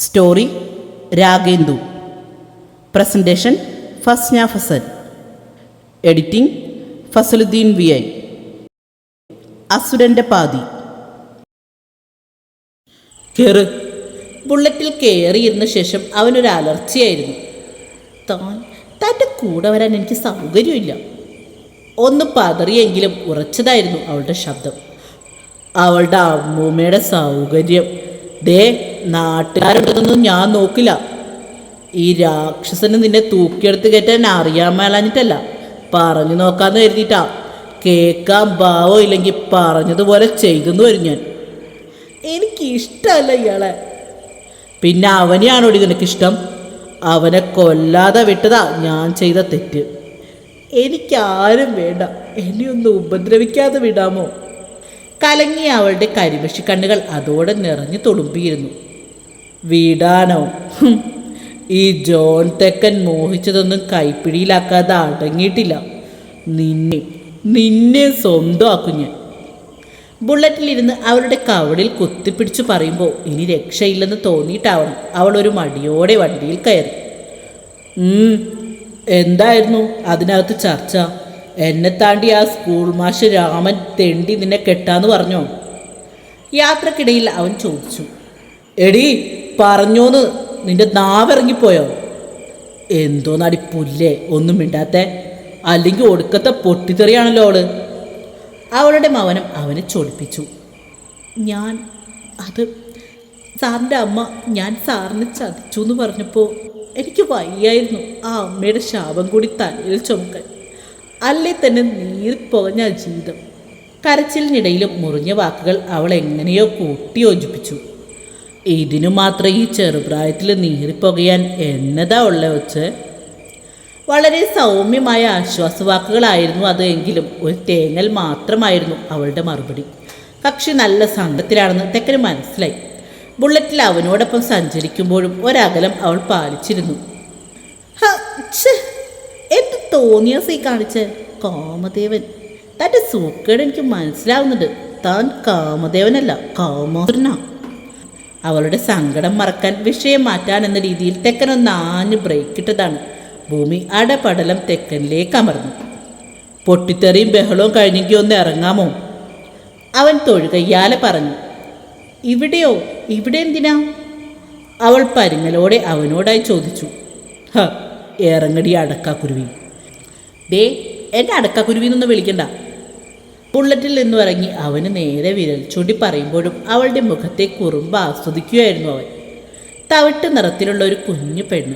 Story Ragendu. Presentation Fasna Fazal. Editing Fazaluddin V I. അസുരന്റെ പാതി. കയറ് ബുള്ളറ്റിൽ കയറിയിരുന്ന ശേഷം അവനൊരു അലർച്ചയായിരുന്നു. താൻ തന്റെ കൂടെ വരാൻ എനിക്ക് സൗകര്യമില്ല. ഒന്ന് പതറിയെങ്കിലും ഉറച്ചതായിരുന്നു അവളുടെ ശബ്ദം. അവളുടെ അമ്മൂമ്മയുടെ സൗകര്യം. ദേ നാട്ടുകാരുണ്ടെന്നൊന്നും ഞാൻ നോക്കില്ല. ഈ രാക്ഷസന് നിന്നെ തൂക്കിയെടുത്ത് കയറ്റാൻ അറിയാൻ മേലാഞ്ഞിട്ടല്ല. പറഞ്ഞു നോക്കാന്ന് കരുതിയിട്ടാ. കേൾക്കാൻ ഭാവം ഇല്ലെങ്കിൽ പറഞ്ഞതുപോലെ ചെയ്തെന്ന് വരും ഞാൻ. എനിക്ക് ഇഷ്ടമല്ല ഇയാളെ. പിന്നെ അവനെയാണോ നിനക്കിഷ്ടം? അവനെ കൊല്ലാതെ വിട്ടതാ ഞാൻ ചെയ്ത തെറ്റ്. എനിക്കാരും വേണ്ട. എന്നെ ഒന്ന് ഉപദ്രവിക്കാതെ വിടാമോ? കലങ്ങിയ അവളുടെ കരിമഷി കണ്ണുകൾ അതോടെ നിറഞ്ഞു തുളുമ്പിയിരുന്നു. വിടാനോ. ഈ ജോൺ തെക്കൻ മോഹിച്ചതൊന്നും കൈപ്പിടിയിലാക്കാതെ അടങ്ങിയിട്ടില്ല. നിന്നെ നിന്നെ സ്വന്തമാക്കും ഞാൻ. ബുള്ളറ്റിലിരുന്ന് അവരുടെ കവടിൽ കുത്തിപ്പിടിച്ചു പറയുമ്പോൾ ഇനി രക്ഷയില്ലെന്ന് തോന്നിയിട്ടാവണം അവൾ ഒരു മടിയോടെ വണ്ടിയിൽ കയറി. എന്തായിരുന്നു അതിനകത്ത് ചർച്ച? എന്നെ താണ്ടി ആ സ്കൂൾ മാഷ് രാമൻ തെണ്ടി നിന്നെ കെട്ടാന്ന് പറഞ്ഞോ? യാത്രക്കിടയിൽ അവൻ ചോദിച്ചു. എടി പറഞ്ഞോന്ന് നിന്റെ നാവിറങ്ങിപ്പോയോ? എന്തോ നടി പുല്ലേ ഒന്നും മിണ്ടാത്ത അല്ലെങ്കിൽ ഒടുക്കത്തെ പൊട്ടിത്തെറിയാണല്ലോ അവൾ. അവളുടെ മവനം അവനെ ചൊടിപ്പിച്ചു. ഞാൻ അത് സാറിന്റെ അമ്മ ഞാൻ സാറിനെ ചതിച്ചു എന്ന് പറഞ്ഞപ്പോൾ എനിക്ക് വയ്യായിരുന്നു. ആ അമ്മയുടെ ശാപം കൂടി തലയിൽ ചുമക്കാൻ. അല്ലേ തന്നെ നീറിപ്പോകഞ്ഞ പോകഞ്ഞ ജീവിതം. കരച്ചിലിനിടയിലും മുറിഞ്ഞ വാക്കുകൾ അവൾ എങ്ങനെയോ കൂട്ടി യോജിപ്പിച്ചു ഇതിനു മാത്രം ഈ ചെറുപ്രായത്തിൽ നീറിപ്പോകയാൻ എന്നതാ ഉള്ള വെച്ച് വളരെ സൗമ്യമായ ആശ്വാസവാക്കുകളായിരുന്നു അത് എങ്കിലും. ഒരു തേങ്ങൽ മാത്രമായിരുന്നു അവളുടെ മറുപടി. കക്ഷി നല്ല സംഘത്തിലാണെന്ന് തെക്കന് മനസ്സിലായി. ബുള്ളറ്റിൽ അവനോടൊപ്പം സഞ്ചരിക്കുമ്പോഴും ഒരകലം അവൾ പാലിച്ചിരുന്നു. എന്ത് തോന്നിയ സീ കാണിച്ച്? കാമദേവൻ. തന്റെ സൂക്കേട് എനിക്ക് മനസ്സിലാവുന്നുണ്ട്. താൻ കാമദേവനല്ല കാമോദരനാ അവളുടെ സങ്കടം മറക്കാൻ വിഷയം മാറ്റാൻ എന്ന രീതിയിൽ തെക്കൻ ഒന്ന് ആഞ്ഞ് ബ്രേക്കിട്ടതാണ് ഭൂമി അടപടലം തെക്കനിലേക്ക് അമർന്നു. പൊട്ടിത്തെറിയും ബഹളവും കഴിഞ്ഞെങ്കിൽ ഒന്ന് ഇറങ്ങാമോ? അവൻ തൊഴുകയ്യാലെ പറഞ്ഞു. ഇവിടെയോ? ഇവിടെ എന്തിനാ? അവൾ പരിങ്ങലോടെ അവനോടായി ചോദിച്ചു. ഹ ഇറങ്ങടി അടക്കാക്കുരുവി. ദേ എന്നെ അടക്കാക്കുരുവിന്നൊന്ന് വിളിക്കണ്ട. ബുള്ളറ്റിൽ നിന്നും ഇറങ്ങി അവന് നേരെ വിരൽ ചൂണ്ടി പറയുമ്പോഴും അവളുടെ മുഖത്തെ കുറുമ്പ് ആസ്വദിക്കുകയായിരുന്നു അവൻ. തവിട്ട് നിറത്തിലുള്ള ഒരു കുഞ്ഞു പെണ്ണ്.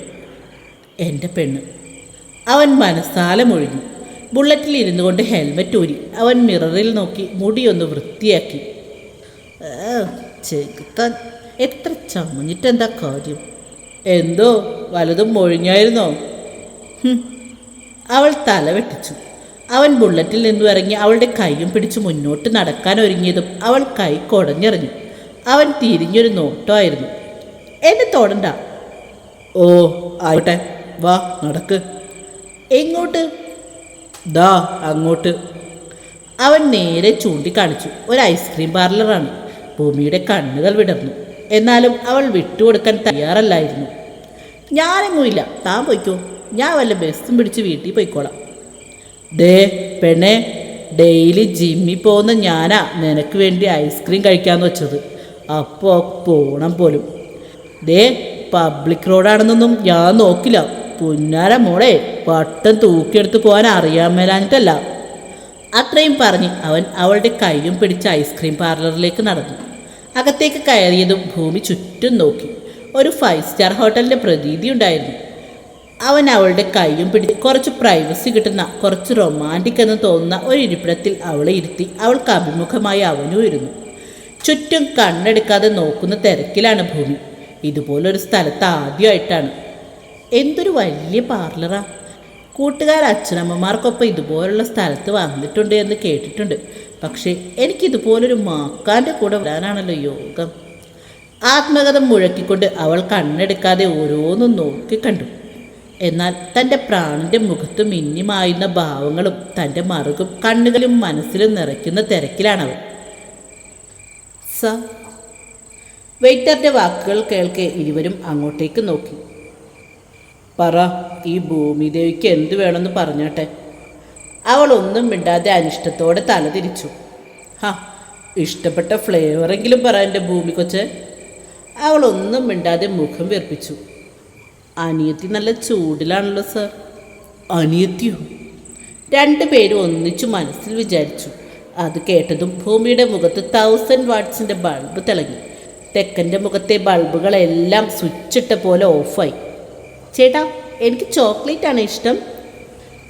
എന്റെ പെണ്ണ്. അവൻ മനസ്സാലമൊഴിഞ്ഞു ബുള്ളറ്റിൽ ഇരുന്നു കൊണ്ട് ഹെൽമെറ്റ് ഊരി അവൻ മിററിൽ നോക്കി മുടിയൊന്ന് വൃത്തിയാക്കി. ചെകുത്താൻ എത്ര ചമഞ്ഞിട്ടെന്താ കാര്യം? എന്തോ വലതും മൊഴിഞ്ഞായിരുന്നോ? അവൾ തല വെട്ടിച്ചു. അവൻ ബുള്ളറ്റിൽ നിന്നും ഇറങ്ങി അവളുടെ കൈയും പിടിച്ച് മുന്നോട്ട് നടക്കാൻ ഒരുങ്ങിയതും അവൾ കൈ കൊടഞ്ഞെറിഞ്ഞു. അവൻ തിരിഞ്ഞൊരു നോട്ടമായിരുന്നു. എന്നെ തൊടണ്ട. ഓ ആയിട്ടെ വാ നടക്ക്. എങ്ങോട്ട്? ദാ അങ്ങോട്ട്. അവൻ നേരെ ചൂണ്ടിക്കാണിച്ചു. ഒരു ഐസ്ക്രീം പാർലറാണ്. ഭൂമിയുടെ കണ്ണുകൾ വിടർന്നു. എന്നാലും അവൾ വിട്ടുകൊടുക്കാൻ തയ്യാറല്ലായിരുന്നു. ഞാനെങ്ങുമില്ല താൻ പോയിക്കോ. ഞാൻ വല്ല ബസ്സും പിടിച്ച് വീട്ടിൽ പോയിക്കോളാം. ദേ പെണ്ണെ ഡെയിലി ജിമ്മിൽ പോകുന്ന ഞാനാ നിനക്ക് വേണ്ടി ഐസ്ക്രീം കഴിക്കാന്ന് വെച്ചത്. അപ്പോൾ പോണം പോലും. ഡേ പബ്ലിക് റോഡാണെന്നൊന്നും ഞാൻ നോക്കില്ല. പുന്നാര മോളെ പട്ടം തൂക്കിയെടുത്ത് പോകാൻ അറിയാൻ മേലാഞ്ഞിട്ടല്ല. അത്രയും പറഞ്ഞ് അവൻ അവളുടെ കൈയും പിടിച്ച് ഐസ്ക്രീം പാർലറിലേക്ക് നടന്നു. അകത്തേക്ക് കയറിയതും ഭൂമി ചുറ്റും നോക്കി. ഒരു ഫൈവ് സ്റ്റാർ ഹോട്ടലിന്റെ പ്രതീതി ഉണ്ടായിരുന്നു. അവൻ അവളുടെ കൈയും പിടിച്ച് കുറച്ച് പ്രൈവസി കിട്ടുന്ന കുറച്ച് റൊമാന്റിക് എന്ന് തോന്നുന്ന ഒരു ഇരിപ്പിടത്തിൽ അവളെ ഇരുത്തി അവൾക്ക് അഭിമുഖമായി അവനും ഇരുന്നു. ചുറ്റും കണ്ണെടുക്കാതെ നോക്കുന്ന തിരക്കിലാണ് ഭൂമി. ഇതുപോലൊരു സ്ഥലത്ത് ആദ്യമായിട്ടാണ്. എന്തൊരു വലിയ പാർലറാ കൂട്ടുകാർ അച്ഛനമ്മമാർക്കൊപ്പം ഇതുപോലുള്ള സ്ഥലത്ത് വന്നിട്ടുണ്ട് എന്ന് കേട്ടിട്ടുണ്ട്. പക്ഷേ എനിക്കിതുപോലൊരു മാക്കാന്റെ കൂടെ വരാനാണല്ലോ യോഗം. ആത്മകഥം മുഴക്കിക്കൊണ്ട് അവൾ കണ്ണെടുക്കാതെ ഓരോന്നും നോക്കിക്കണ്ടു. എന്നാൽ തന്റെ പ്രാണന്റെ മുഖത്ത് മിന്നിമായുന്ന ഭാവങ്ങളും തന്റെ മറുകും കണ്ണുകളും മനസ്സിലും നിറയ്ക്കുന്ന തിരക്കിലാണവൻ. സ. വെയിറ്ററിന്റെ വാക്കുകൾ കേൾക്കെ ഇരുവരും അങ്ങോട്ടേക്ക് നോക്കി. പറ ഈ ഭൂമിദേവിക്ക് എന്ത് വേണമെന്ന് പറഞ്ഞോട്ടെ. അവൾ ഒന്നും മിണ്ടാതെ അനിഷ്ടത്തോടെ തല തിരിച്ചു. ഹാ ഇഷ്ടപ്പെട്ട ഫ്ലേവറെങ്കിലും പറ എന്റെ ഭൂമി കൊച്ചേ അവൾ ഒന്നും മിണ്ടാതെ മുഖം വീർപ്പിച്ചു അനിയത്തി നല്ല ചൂടിലാണല്ലോ സർ അനിയത്തിയോ? രണ്ടുപേരും ഒന്നിച്ചു മനസ്സിൽ വിചാരിച്ചു. അത് കേട്ടതും ഭൂമിയുടെ മുഖത്ത് തൗസൻഡ് വാട്ട്സിന്റെ ബൾബ് തിളങ്ങി. തെക്കന്റെ മുഖത്തെ ബൾബുകളെല്ലാം സ്വിച്ചിട്ട പോലെ ഓഫായി ചേട്ടാ എനിക്ക് ചോക്ലേറ്റ് ആണ് ഇഷ്ടം.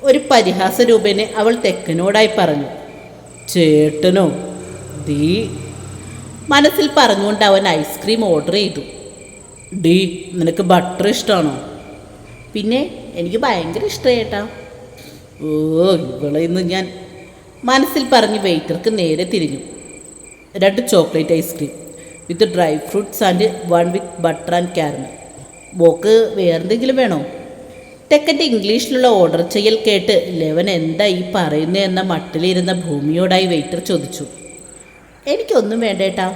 ഒരു പരിഹാസ രൂപേനെ അവൾ തെക്കനോടായി പറഞ്ഞു. ചേട്ടനോ? ദീ. മനസ്സിൽ പറഞ്ഞുകൊണ്ട് അവൻ ഐസ്ക്രീം ഓർഡർ ചെയ്തു. ഡീ നിനക്ക് ബട്ടർ ഇഷ്ടമാണോ പിന്നെ എനിക്ക് ഭയങ്കര ഇഷ്ടമായിട്ടാ ഓ ഇവളെ ഇന്ന് ഞാൻ മനസ്സിൽ പറഞ്ഞ് വെയിറ്റർക്ക് നേരെ തിരിഞ്ഞു. രണ്ട് chocolate ice cream with dry fruits and one with butter and caramel ബോക്ക് വേറെന്തെങ്കിലും വേണോ? തെക്കന്റെ ഇംഗ്ലീഷിലുള്ള ഓർഡർ ചെയ്യൽ കേട്ട് ലെവൻ എന്താ ഈ പറയുന്നത് എന്ന മട്ടിലിരുന്ന ഭൂമിയോടായി വെയിറ്റർ ചോദിച്ചു. എനിക്കൊന്നും വേണ്ടേട്ടാ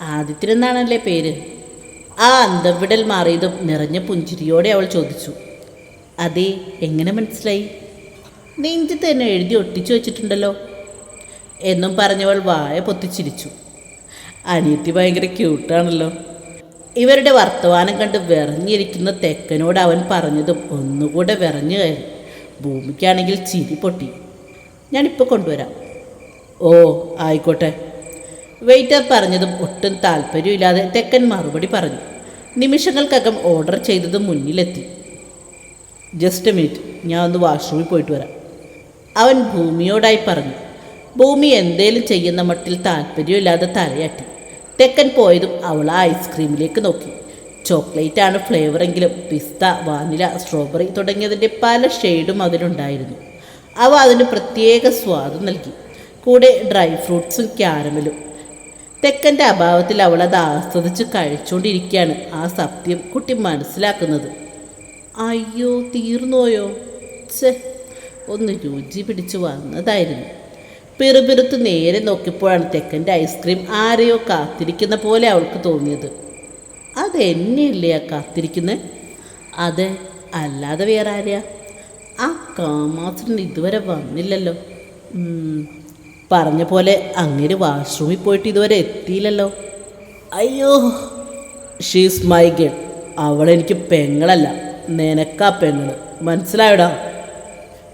ആദിത്യനെന്നാണല്ലേ പേര്? ആ അന്തവിടൽ മാറിയതും നിറഞ്ഞ പുഞ്ചിരിയോടെ അവൾ ചോദിച്ചു. അതെ എങ്ങനെ മനസ്സിലായി? നെഞ്ചി തന്നെ എഴുതി ഒട്ടിച്ചു വെച്ചിട്ടുണ്ടല്ലോ. എന്നും പറഞ്ഞവൾ വായ പൊത്തിച്ചിരിച്ചു. അനിയത്തി ഭയങ്കര ക്യൂട്ടാണല്ലോ. ഇവരുടെ വർത്തമാനം കണ്ട് വിറഞ്ഞിരിക്കുന്ന തെക്കനോട് അവൻ പറഞ്ഞതും ഒന്നുകൂടെ വിറഞ്ഞു കയറി. ഭൂമിക്കാണെങ്കിൽ ചിരി പൊട്ടി. ഞാനിപ്പോൾ കൊണ്ടുവരാം. ഓ ആയിക്കോട്ടെ. വെയിറ്റർ പറഞ്ഞതും ഒട്ടും താല്പര്യമില്ലാതെ തെക്കൻ മറുപടി പറഞ്ഞു. നിമിഷങ്ങൾക്കകം ഓർഡർ ചെയ്തതും മുന്നിലെത്തി. ജസ്റ്റ് മിനിറ്റ് ഞാൻ ഒന്ന് വാഷ്റൂമിൽ പോയിട്ട് വരാം. അവൻ ഭൂമിയോടായി പറഞ്ഞു. ഭൂമി എന്തേലും ചെയ്യുന്ന മട്ടിൽ താല്പര്യമില്ലാതെ തലയാട്ടി. തെക്കൻ പോയതും അവൾ ആ ഐസ്ക്രീമിലേക്ക് നോക്കി. ചോക്ലേറ്റ് ആണ് ഫ്ലേവറെങ്കിലും പിസ്ത വാനില സ്ട്രോബെറി തുടങ്ങിയതിന്റെ പല ഷെയ്ഡും അതിലുണ്ടായിരുന്നു. അവ അതിന് പ്രത്യേക സ്വാദ് നൽകി. കൂടെ ഡ്രൈ ഫ്രൂട്ട്സും ക്യാരമലും തെക്കന്റെ അഭാവത്തിൽ അവൾ അത് ആസ്വദിച്ച് കഴിച്ചുകൊണ്ടിരിക്കുകയാണ് ആ സത്യം കുട്ടി മനസ്സിലാക്കുന്നത്. അയ്യോ തീർന്നോയോ? ചെ ഒന്ന് രുചി പിടിച്ച് വന്നതായിരുന്നു. പിറുപിറുത്ത് നേരെ നോക്കിയപ്പോഴാണ് തെക്കന്റെ ഐസ്ക്രീം ആരെയോ കാത്തിരിക്കുന്ന പോലെ അവൾക്ക് തോന്നിയത്. അതെന്നെയല്ലേ ആ കാത്തിരിക്കുന്നത് അതെ അല്ലാതെ വേറെ ആരെയാ ആ കാമാസിന് ഇതുവരെ വന്നില്ലല്ലോ. പറഞ്ഞ പോലെ അങ്ങേര് വാഷ്റൂമിൽ പോയിട്ട് ഇതുവരെ എത്തിയില്ലല്ലോ. അയ്യോ ഷീസ് മൈ ഗേൾ അവളെനിക്ക് പെങ്ങളല്ല. നിനക്കാ പെങ്ങൾ. മനസ്സിലായോടാ?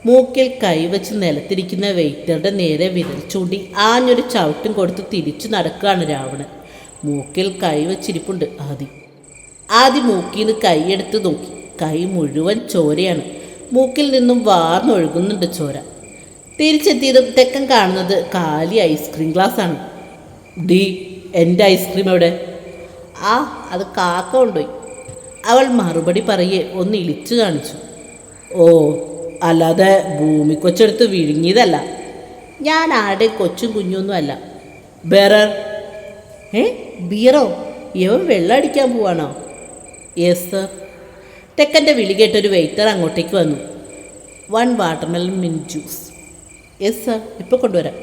മൂക്കിൽ കൈവച്ച് നിലത്തിരിക്കുന്ന വെയിറ്ററുടെ നേരെ വിരൽ ചൂണ്ടി ആഞ്ഞൊരു ചവിട്ടും കൊടുത്ത് തിരിച്ചു നടക്കുകയാണ് രാവണൻ. മൂക്കിൽ കൈവച്ചിരിപ്പുണ്ട് ആദി. ആദി മൂക്കിൽ നിന്ന് കൈയെടുത്ത് നോക്കി. കൈ മുഴുവൻ ചോരയാണ്. മൂക്കിൽ നിന്നും വാർന്നൊഴുകുന്നുണ്ട് ചോര. തിരിച്ചെത്തിയതും തെക്കൻ കാണുന്നത് കാലി ഐസ്ക്രീം ഗ്ലാസ് ആണ് ഡി എന്റെ ഐസ്ക്രീം എവിടെ? ആ അത് കാക്ക കൊണ്ടുപോയി. അവൾ മറുപടി പറയെ ഒന്ന് ഇളിച്ചു കാണിച്ചു. ഓ അല്ലാതെ ഭൂമി കൊച്ചെടുത്ത് വിഴുങ്ങിയതല്ല. ഞാൻ ആടെ കൊച്ചും കുഞ്ഞൊന്നും അല്ല. ബെറർ ഏ ബീറോ ഇവൻ വെള്ളം അടിക്കാൻ പോവാണോ? യെസ് സർ തെക്കന്റെ വിളി കേട്ടൊരു വെയിറ്റർ അങ്ങോട്ടേക്ക് വന്നു. One watermelon mint juice yes sir ഇപ്പോൾ കൊണ്ടുവരാം.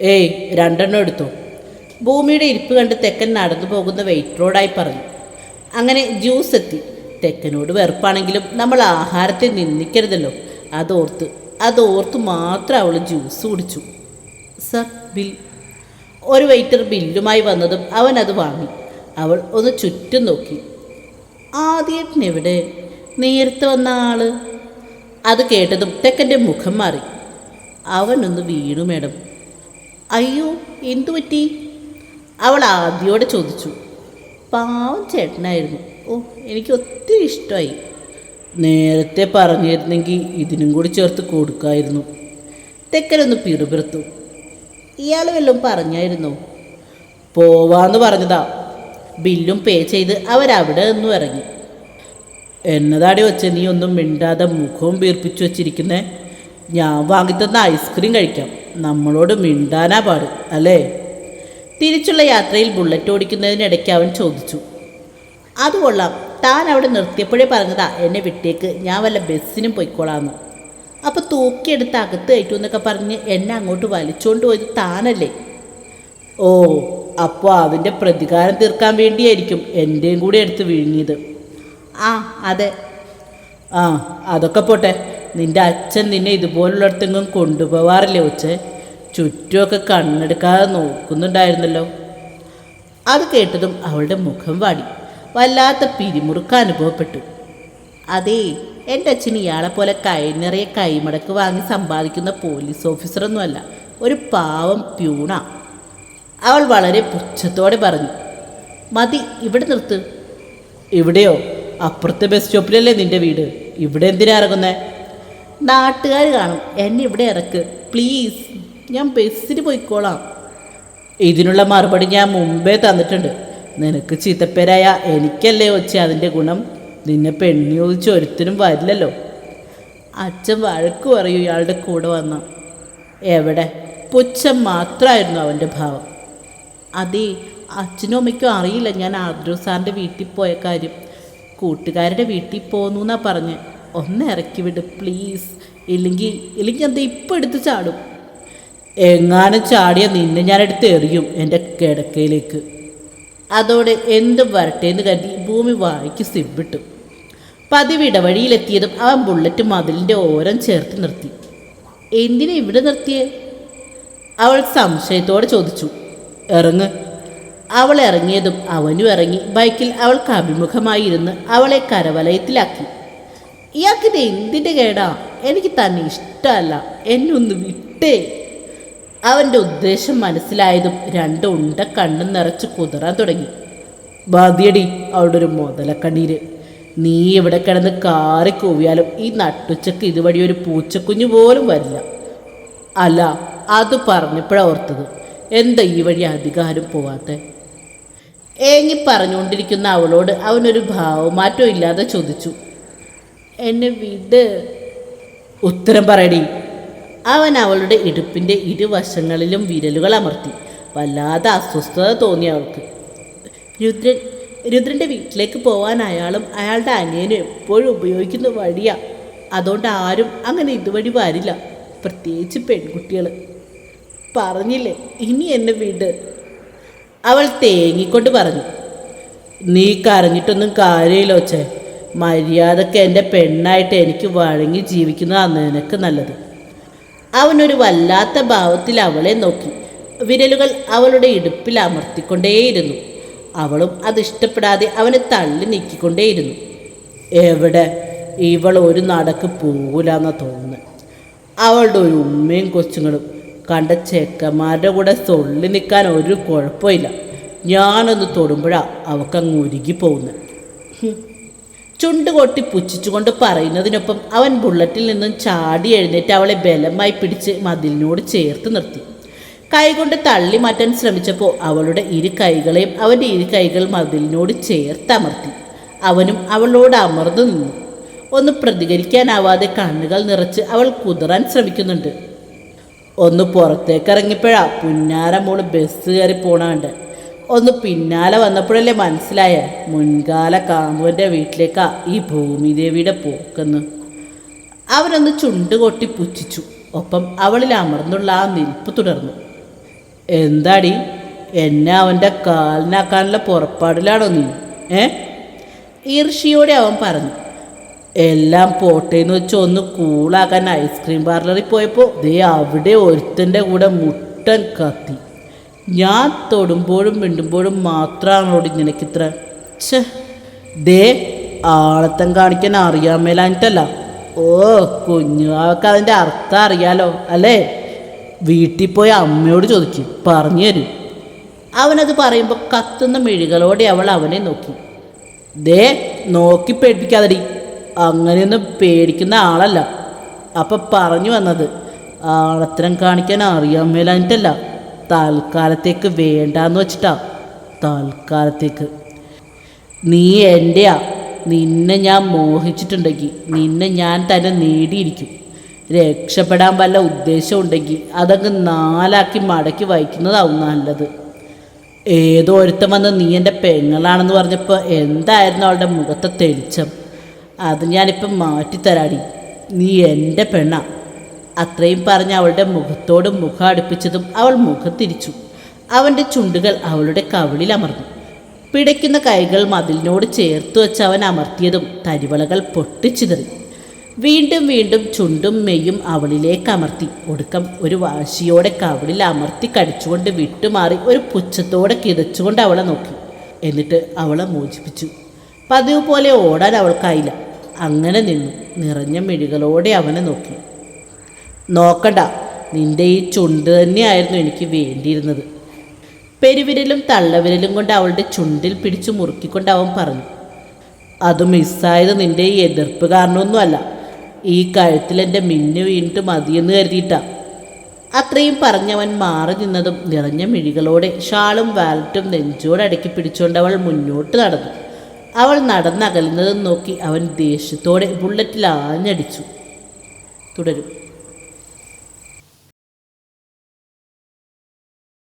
ഏയ് രണ്ടെണ്ണം എടുത്തു. ഭൂമിയുടെ ഇരിപ്പ് കണ്ട് തെക്കൻ നടന്നു പോകുന്ന വെയിറ്ററോടായി പറഞ്ഞു. അങ്ങനെ ജ്യൂസ് എത്തി. തെക്കനോട് വെറുപ്പാണെങ്കിലും നമ്മൾ ആഹാരത്തെ നിന്ദിക്കരുതല്ലോ. അതോർത്ത് അതോർത്ത് മാത്രം അവൾ ജ്യൂസ് കുടിച്ചു. സർ ബിൽ ഒരു വെയിറ്റർ ബില്ലുമായി വന്നതും അവൻ അത് വാങ്ങി. അവൾ ഒന്ന് ചുറ്റും നോക്കി. ആദ്യേട്ടനെവിടെ നേരത്തെ വന്ന ആൾ? അത് കേട്ടതും തെക്കന്റെ മുഖം മാറി. അവനൊന്ന് വീണു മേഡം. അയ്യോ എന്തു പറ്റി? അവൾ ആദ്യോടെ ചോദിച്ചു. പാവം ചേട്ടനായിരുന്നു. ഓ എനിക്ക് ഒത്തിരി ഇഷ്ടമായി. നേരത്തെ പറഞ്ഞിരുന്നെങ്കിൽ ഇതിനും കൂടി ചേർത്ത് കൊടുക്കായിരുന്നു. തെക്കനൊന്ന് പിറുപിറുത്തു. ഇയാൾ വല്ലതും പറഞ്ഞായിരുന്നോ? പോവാന്ന് പറഞ്ഞതാ. ബില്ലും പേ ചെയ്ത് അവരവിടെ നിന്നും ഇറങ്ങി. എന്നതാടി വെച്ച് നീ ഒന്നും മിണ്ടാതെ മുഖവും വീർപ്പിച്ചു വെച്ചിരിക്കുന്നേ? ഞാൻ വാങ്ങിത്തന്ന ഐസ്ക്രീം കഴിക്കാം. നമ്മളോട് മിണ്ടാനാ പാട് അല്ലേ? തിരിച്ചുള്ള യാത്രയിൽ ബുള്ളറ്റ് ഓടിക്കുന്നതിനിടയ്ക്ക് അവൻ ചോദിച്ചു. അത് കൊള്ളാം. താൻ അവിടെ നിർത്തിയപ്പോഴേ പറഞ്ഞതാ എന്നെ വിട്ടേക്ക്. ഞാൻ വല്ല ബസ്സിനും പോയിക്കോളാന്ന്. അപ്പോൾ തൂക്കിയെടുത്ത് അകത്ത് കയറ്റു എന്നൊക്കെ പറഞ്ഞ് എന്നെ അങ്ങോട്ട് വലിച്ചുകൊണ്ട് പോയത് താനല്ലേ? ഓ അപ്പോൾ അതിന്റെ പ്രതികാരം തീർക്കാൻ വേണ്ടിയായിരിക്കും എന്റെയും കൂടെ എടുത്ത് വിഴുങ്ങിയത്. ആ അതെ. ആ അതൊക്കെ പോട്ടെ. നിന്റെ അച്ഛൻ നിന്നെ ഇതുപോലുള്ളിടത്തെങ്കിലും കൊണ്ടുപോവാറില്ല ഉച്ചേ? ചുറ്റുമൊക്കെ കണ്ണെടുക്കാതെ നോക്കുന്നുണ്ടായിരുന്നല്ലോ. അത് കേട്ടതും അവളുടെ മുഖം വാടി. വല്ലാത്ത പിരിമുറുക്ക അനുഭവപ്പെട്ടു. അതേ എന്റെ അച്ഛൻ ഇയാളെ പോലെ കൈ നിറയെ കൈമടക്ക് വാങ്ങി സമ്പാദിക്കുന്ന പോലീസ് ഓഫീസറൊന്നുമല്ല ഒരു പാവം പ്യൂണ. അവൾ വളരെ പുച്ഛത്തോടെ പറഞ്ഞു മതി ഇവിടെ നിർത്ത്. ഇവിടെയോ? അപ്പുറത്തെ ബസ് സ്റ്റോപ്പിലല്ലേ നിന്റെ വീട്? ഇവിടെ എന്തിനാ ഇറങ്ങുന്നേ? നാട്ടുകാർ കാണും. എന്നെ ഇവിടെ ഇറക്ക്. പ്ലീസ് ഞാൻ ബസ്സിന് പോയിക്കോളാം. ഇതിനുള്ള മറുപടി ഞാൻ മുമ്പേ തന്നിട്ടുണ്ട്. നിനക്ക് ചീത്തപ്പേരായ എനിക്കല്ലേ വെച്ച് അതിന്റെ ഗുണം? നിന്നെ പെണ്ണി ചോദിച്ച് ഒരുത്തിനും വരില്ലല്ലോ. അച്ഛൻ വഴക്ക് പറയൂ ഇയാളുടെ കൂടെ വന്ന. എവിടെ? പുച്ഛം മാത്രമായിരുന്നു അവന്റെ ഭാവം. അതേ അച്ഛനും അമ്മയ്ക്കും അറിയില്ല ഞാൻ ആർദ്രു സാറിന്റെ വീട്ടിൽ പോയ കാര്യം. കൂട്ടുകാരുടെ വീട്ടിൽ പോന്നു എന്നാ പറഞ്ഞ്. ഒന്ന് ഇറക്കി വിട് പ്ലീസ് ഇല്ലെങ്കിൽ ഇല്ലെങ്കിൽ എന്താ ഇപ്പം എടുത്ത് ചാടും? എങ്ങാനും ചാടിയ നിന്നെ ഞാൻ എടുത്ത് എറിയും എന്റെ കിടക്കയിലേക്ക്. അതോടെ എന്തും വരട്ടെ എന്ന് കരുതി ഭൂമി വായിക്ക് സിബിട്ടു. പതിവ് ഇടവഴിയിലെത്തിയതും അവൻ ബുള്ളറ്റ് മതിലിന്റെ ഓരം ചേർത്ത് നിർത്തി. എന്തിനാ ഇവിടെ നിർത്തിയേ? അവൾ സംശയത്തോടെ ചോദിച്ചു. ഇറങ്ങ്. അവൾ ഇറങ്ങിയതും അവനും ഇറങ്ങി. ബൈക്കിൽ അവൾക്ക് അഭിമുഖമായി ഇരുന്ന് അവളെ കരവലയത്തിലാക്കി. ഇയാൾക്കിത് എന്തിന്റെ കേടാ? എനിക്ക് തന്നെ ഇഷ്ടമല്ല. എന്നെ ഒന്ന് വിട്ടേ. അവന്റെ ഉദ്ദേശം മനസ്സിലായതും രണ്ട് ഉണ്ട കണ്ണും നിറച്ച് കുതിറാൻ തുടങ്ങി. ബാധ്യടി അവിടെ ഒരു മുതലക്കണ്ണീര്. നീ ഇവിടെ കിടന്ന് കാറി കൂവിയാലും ഈ നട്ടുച്ചക്ക് ഇതുവഴി ഒരു പൂച്ചക്കുഞ്ഞു പോലും വരില്ല. അല്ല അത് പറഞ്ഞപ്പോഴാണ് ഓർത്തത്. എന്താ ഈ വഴി അധികാരം പോവാത്തെ? ഏങ്ങി പറഞ്ഞുകൊണ്ടിരിക്കുന്ന അവളോട് അവനൊരു ഭാവമാറ്റം ഇല്ലാതെ ചോദിച്ചു. എന്നെ വിട്. ഉത്തരം പറയടി. അവൻ അവളുടെ ഇടുപ്പിന്റെ ഇരുവശങ്ങളിലും വിരലുകൾ അമർത്തി. വല്ലാതെ അസ്വസ്ഥത തോന്നി അവൾക്ക്. രുദ്രൻ രുദ്രന്റെ വീട്ടിലേക്ക് പോകാൻ അയാളും അയാളുടെ അനിയനും എപ്പോഴും ഉപയോഗിക്കുന്ന വഴിയാ. അതുകൊണ്ട് ആരും അങ്ങനെ ഇതുവഴി വരില്ല. പ്രത്യേകിച്ച് പെൺകുട്ടികൾ പറഞ്ഞില്ലേ ഇനി എന്നെ വിട്. അവൾ തേങ്ങിക്കൊണ്ട് പറഞ്ഞു. നീ കരഞ്ഞിട്ടൊന്നും കാര്യമില്ല ഒച്ചേ. മര്യാദയ്ക്ക് എന്റെ പെണ്ണായിട്ട് എനിക്ക് വഴങ്ങി ജീവിക്കുന്നതാണ് നിനക്ക് നല്ലത്. അവനൊരു വല്ലാത്ത ഭാവത്തിൽ അവളെ നോക്കി. വിരലുകൾ അവളുടെ ഇടുപ്പിൽ അമർത്തിക്കൊണ്ടേയിരുന്നു. അവളും അതിഷ്ടപ്പെടാതെ അവനെ തള്ളി നീക്കിക്കൊണ്ടേയിരുന്നു. എവിടെ? ഇവൾ ഒരു നടക്ക് പോകൂലെന്നാ തോന്നുന്നു. അവളുടെ ഒരു ഉമ്മയും കൊച്ചുങ്ങളും കണ്ട ചെക്കന്മാരുടെ കൂടെ സൊള്ളി നിൽക്കാൻ ഒരു കുഴപ്പമില്ല. ഞാനൊന്ന് തൊടുമ്പോഴാണ് അവക്കങ്ങ് ഉരുകി പോകുന്നത് ചുണ്ട് കൊട്ടി പുച്ഛിച്ചുകൊണ്ട് പറയുന്നതിനൊപ്പം അവൻ ബുള്ളറ്റിൽ നിന്നും ചാടി എഴുന്നേറ്റ് അവളെ ബലമായി പിടിച്ച് മതിലിനോട് ചേർത്ത് നിർത്തി. കൈകൊണ്ട് തള്ളി മാറ്റാൻ ശ്രമിച്ചപ്പോൾ അവളുടെ ഇരു കൈകളെയും അവന്റെ ഇരു കൈകൾ മതിലിനോട് ചേർത്ത് അമർത്തി അവനും അവളോട് അമർന്നു നിന്നു. ഒന്ന് പ്രതികരിക്കാനാവാതെ കണ്ണുകൾ നിറച്ച് അവൾ കുതിറാൻ ശ്രമിക്കുന്നുണ്ട്. ഒന്ന് പുറത്തേക്ക് ഇറങ്ങിയപ്പോഴാ പുന്നാര മോൾ ബസ് കയറി പോണാണ്ട് ഒന്ന് പിന്നാലെ വന്നപ്പോഴല്ലേ മനസ്സിലായ? മുൻകാല കാമുവിന്റെ വീട്ടിലേക്കാ ഈ ഭൂമിദേവിയുടെ പോക്കെന്ന്. അവനൊന്ന് ചുണ്ട് കൊട്ടി പുച്ഛിച്ചു. ഒപ്പം അവളിൽ അമർന്നുള്ള ആ നിൽപ്പ് തുടർന്നു. എന്താടി? എന്നെ അവന്റെ കാലിനാക്കാനുള്ള പുറപ്പാടിലാണോ നീ? ഏ? ഈർഷിയോടെ അവൻ പറഞ്ഞു. എല്ലാം പോട്ടേന്ന് വെച്ച് ഒന്ന് കൂളാക്കാൻ ഐസ്ക്രീം പാർലറിൽ പോയപ്പോൾ ദേ അവിടെ ഒരുത്തന്റെ കൂടെ മുട്ടൻ കത്തി. ഞാൻ തൊടുമ്പോഴും മിണ്ടുമ്പോഴും മാത്രമാണോടി നിനക്കിത്ര? ഛേ ദേ ആളത്തം കാണിക്കാൻ അറിയാൻ മേലാഞ്ഞിട്ടല്ല ഓ കുഞ്ഞുവാക്ക് അതിന്റെ അർത്ഥം അറിയാലോ അല്ലേ? വീട്ടിൽ പോയി അമ്മയോട് ചോദിക്കും പറഞ്ഞു തരും. അവനത് പറയുമ്പോൾ കത്തുന്ന മിഴികളോടെ അവൾ അവനെ നോക്കി. ദേ നോക്കി പേടിപ്പിക്കാതടി. അങ്ങനെയൊന്നും പേടിക്കുന്ന ആളല്ല. അപ്പം പറഞ്ഞു വന്നത് ആളത്തരം കാണിക്കാൻ അറിയാൻ മേലാഞ്ഞിട്ടല്ല തൽക്കാലത്തേക്ക് വേണ്ടാന്ന് വെച്ചിട്ടാ. തൽക്കാലത്തേക്ക്. നീ എന്റെയാ നിന്നെ ഞാൻ മോഹിച്ചിട്ടുണ്ടെങ്കിൽ നിന്നെ ഞാൻ തന്നെ നേടിയിരിക്കും. രക്ഷപ്പെടാൻ വല്ല ഉദ്ദേശം ഉണ്ടെങ്കിൽ അതങ്ങ് നാലാക്കി മടക്കി വായിക്കുന്നതാവും നല്ലത്. ഏതോ ഒരുത്തം വന്ന് നീ എന്റെ പെങ്ങളാണെന്ന് പറഞ്ഞപ്പോൾ എന്തായിരുന്നു അവളുടെ മുഖത്തെ തെളിച്ചം? അത് ഞാനിപ്പം മാറ്റിത്തരാടി. നീ എന്റെ പെണ്ണാ. അത്രയും പറഞ്ഞ് അവളുടെ മുഖത്തോട് മുഖം അടുപ്പിച്ചതും അവൾ മുഖം തിരിച്ചു അവന്റെ ചുണ്ടുകൾ അവളുടെ കവിളിൽ അമർന്നു. പിടയ്ക്കുന്ന കൈകൾ മതിലിനോട് ചേർത്ത് വെച്ച് അവൻ അമർത്തിയതും തരിവളകൾ പൊട്ടിച്ചിതറി. വീണ്ടും വീണ്ടും ചുണ്ടും മെയ്യും അവളിലേക്ക് അമർത്തി. ഒടുക്കം ഒരു വാശിയോടെ കവിളിൽ അമർത്തി കടിച്ചുകൊണ്ട് വിട്ടുമാറി ഒരു പുച്ഛത്തോടെ കിതച്ചുകൊണ്ട് അവളെ നോക്കി. എന്നിട്ട് അവളെ മോചിപ്പിച്ചു. പതിവ് പോലെ ഓടാൻ അവൾക്കായില്ല. അങ്ങനെ നിന്നു. നിറഞ്ഞ മിഴികളോടെ അവനെ നോക്കി. നോക്കണ്ട. നിന്റെ ഈ ചുണ്ട് തന്നെയായിരുന്നു എനിക്ക് വേണ്ടിയിരുന്നത്. പെരുവിരലും തള്ളവിരലും കൊണ്ട് അവളുടെ ചുണ്ടിൽ പിടിച്ചു മുറുക്കിക്കൊണ്ട് അവൻ പറഞ്ഞു അത് മിസ്സായത് നിന്റെ ഈ എതിർപ്പ് കാരണമൊന്നുമല്ല. ഈ കഴുത്തിൽ എന്റെ മിന്നു വീണിട്ട് മതിയെന്ന് കരുതിയിട്ടാ. അത്രയും പറഞ്ഞവൻ മാറി നിന്നതും നിറഞ്ഞ മിഴികളോടെ ഷാളും വാലറ്റും നെഞ്ചോട് നെഞ്ചോടടക്കി പിടിച്ചുകൊണ്ട് അവൾ മുന്നോട്ട് നടന്നു. അവൾ നടന്നകലുന്നതും നോക്കി അവൻ ദേഷ്യത്തോടെ ബുള്ളറ്റിൽ ആഞ്ഞടിച്ചു. തുടരും.